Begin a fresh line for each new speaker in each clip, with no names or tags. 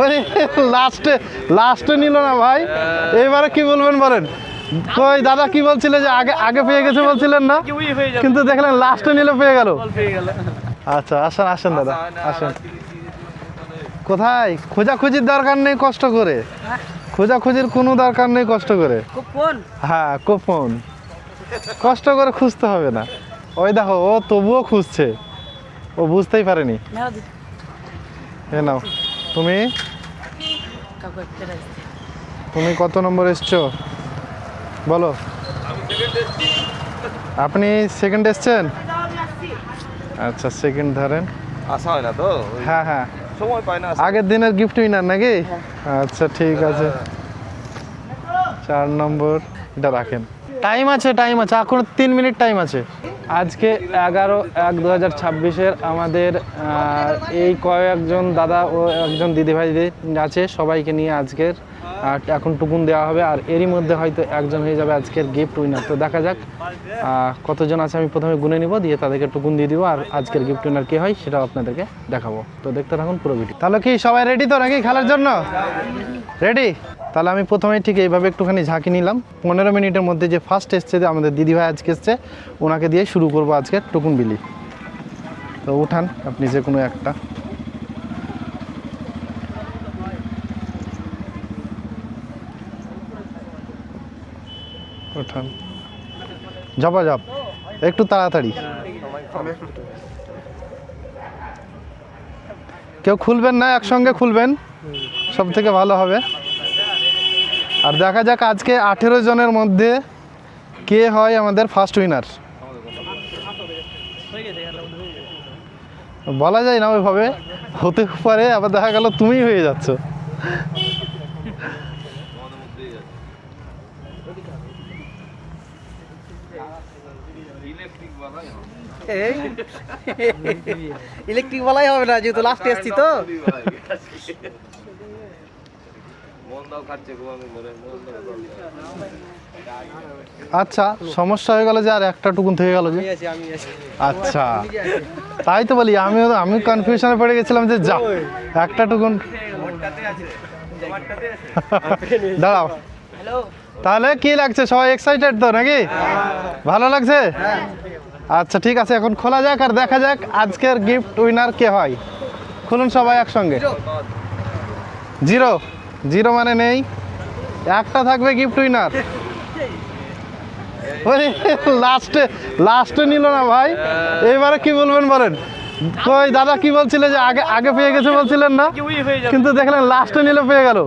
ওরে লাস্টে লাস্টে নিল না ভাই। এবারে কি বলবেন বলেন? কই দাদা কি বলছিল যে আগে আগে পেয়ে গেছে বলছিলেন না? কিন্তু দেখলেন লাস্টে নিলে পেয়ে গেল।
বল পেয়ে গেল।
আচ্ছা আসেন আসেন দাদা আসেন। কোথায়? খোঁজাখুঁজির দরকার নেই কষ্ট করে। খোঁজাখুঁজির কোনো দরকার নেই কষ্ট করে। হ্যাঁ কোপন। কষ্ট করে খুঁজতে হবে না। ওই দেখো ও তবুও খুঁজছে। ও বুঝতেই পারেনি। এ নাও। তুমি? তুমি কত নম্বর এসছো? বলো। আপনি সেকেন্ড এসছেন? আচ্ছা সেকেন্ড ধরেন।
আসা হয় না তো?
হ্যাঁ হ্যাঁ।
সময় পায় না
আগের দিনের গিফট উইনার নাকি? আচ্ছা ঠিক আছে। চার নম্বর এটা রাখেন। টাইম আছে টাইম আছে। এখন তিন মিনিট টাইম আছে। আজকে এগারো এক দু হাজার ছাব্বিশের আমাদের এই কয়েকজন দাদা ও একজন দিদিভাই আছে, সবাইকে নিয়ে আজকের আর এখন টুকুন দেওয়া হবে। আর এরই মধ্যে হয়তো একজন হয়ে যাবে আজকের গিফট উইনার তো দেখা যাক কতজন আছে আমি প্রথমে গুনে নিব, দিয়ে তাদেরকে টুকুন দিয়ে দিব। আর আজকের গিফট উইনার কে হয় সেটাও আপনাদেরকে দেখাবো। তো দেখতে থাকুন পুরো ভিডিও তাহলে কি সবাই রেডি তো নাকি খেলার জন্য? রেডি তাহলে আমি প্রথমে ঠিক এইভাবে একটুখানি ঝাঁকি নিলাম। পনেরো মিনিটের মধ্যে যে ফার্স্ট এসছে যে আমাদের দিদিভাই আজকে এসছে, ওনাকে দিয়ে শুরু করব আজকে টুকুন বিলি। তো উঠান, আপনি যে কোনো একটা। উঠান। ঝপা ঝপ একটু তাড়াতাড়ি। কেউ খুলবেন না? একসঙ্গে খুলবেন? সব থেকে ভালো হবে। আর দেখা যাক আজকে আঠেরো জনের মধ্যে কে হয় আমাদের ফার্স্ট উইনার বলা যায় না ওইভাবে, হতে পারে, আবার দেখা গেল তুমিই হয়ে যাচ্ছ।
ইলেকট্রিক বলাই হবে না, যেহেতু লাস্টে এসছি তো।
আচ্ছা সমস্যা হয়ে গেল যে আর একটা টুকুন থেকে গেল যে? আচ্ছা। তাই তো বলি আমিও আমি কনফিউশনে পড়ে গেছিলাম যে যা একটা টুকুন। দাঁড়াও। তাহলে কি লাগছে? সবাই এক্সাইটেড তো নাকি? ভালো লাগছে? আচ্ছা ঠিক আছে এখন খোলা যাক আর দেখা যাক আজকের গিফট উইনার কে হয়। খুলুন সবাই একসঙ্গে। জিরো। জিরো মানে নেই। একটা থাকবে গিফট উইনার লাস্টে লাস্টে নিল না ভাই। এবারে কি বলবেন বলেন? কই দাদা কি বলছিল যে আগে আগে পেয়ে গেছে বলছিলেন না?
হয়ে
কিন্তু দেখলেন লাস্টে নিলে পেয়ে গেল।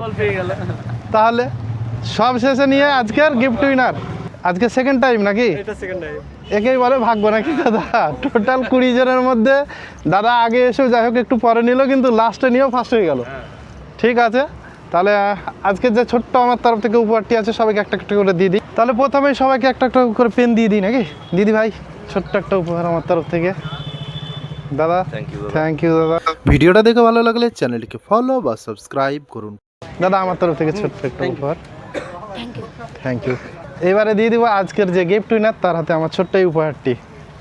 তাহলে সব শেষে নিয়ে আজকের গিফট উইনার আজকে সেকেন্ড টাইম নাকি? একেই বলে ভাগ্য নাকি দাদা? টোটাল কুড়ি জনের মধ্যে দাদা আগে এসেও যাই হোক একটু পরে নিল কিন্তু লাস্টে নিয়েও ফার্স্ট হয়ে গেল। ঠিক আছে? তাহলে আজকে যে ছোট্ট আমার তরফ থেকে উপহারটি আছে সবাইকে একটা একটা করে দিয়ে দিই। তাহলে প্রথমে সবাইকে একটা একটা করে পেন দিয়ে দিই নাকি? দিদি ভাই ছোট্ট একটা উপহার আমার তরফ থেকে। দাদা
থ্যাংক ইউ
থ্যাংক ইউ দাদা।
ভিডিওটা দেখে ভালো লাগলে চ্যানেলটিকে ফলো বা সাবস্ক্রাইব করুন।
দাদা আমার তরফ থেকে ছোট্ট একটা উপহার। থ্যাংক ইউ এবারে দিয়ে দিব আজকের যে গিফট উইনার তার হাতে আমার ছোট্ট এই উপহারটি।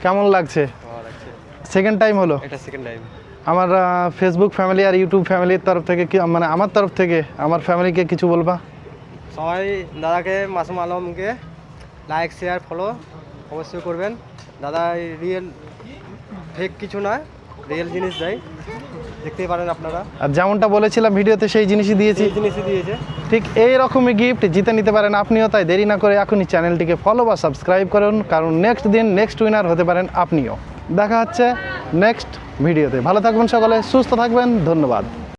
কেমন লাগছে? সেকেন্ড টাইম হলো।
এটা সেকেন্ড টাইম
আমার ফেসবুক ফ্যামিলি আর ইউটিউব ফ্যামিলির তরফ থেকে কি মানে আমার তরফ থেকে আমার ফ্যামিলিকে কিছু বলবা?
সবাই দাদাকে মাসুম আলমকে লাইক শেয়ার ফলো অবশ্যই করবেন। দাদা রিয়েল ফেক কিছু নয় রিয়েল জিনিস দেয়। দেখতেই পারেন আপনারা।
আর যেমনটা বলেছিলাম ভিডিওতে সেই জিনিসই দিয়েছি।
জিনিসই দিয়েছে।
ঠিক এই রকমই গিফট জিতে নিতে পারেন আপনিও তাই দেরি না করে এখনই চ্যানেলটিকে ফলো বা সাবস্ক্রাইব করুন কারণ নেক্সট দিন নেক্সট উইনার হতে পারেন আপনিও। দেখা হচ্ছে। নেক্সট ভিডিওতে। ভালো থাকবেন সকলে সুস্থ থাকবেন ধন্যবাদ।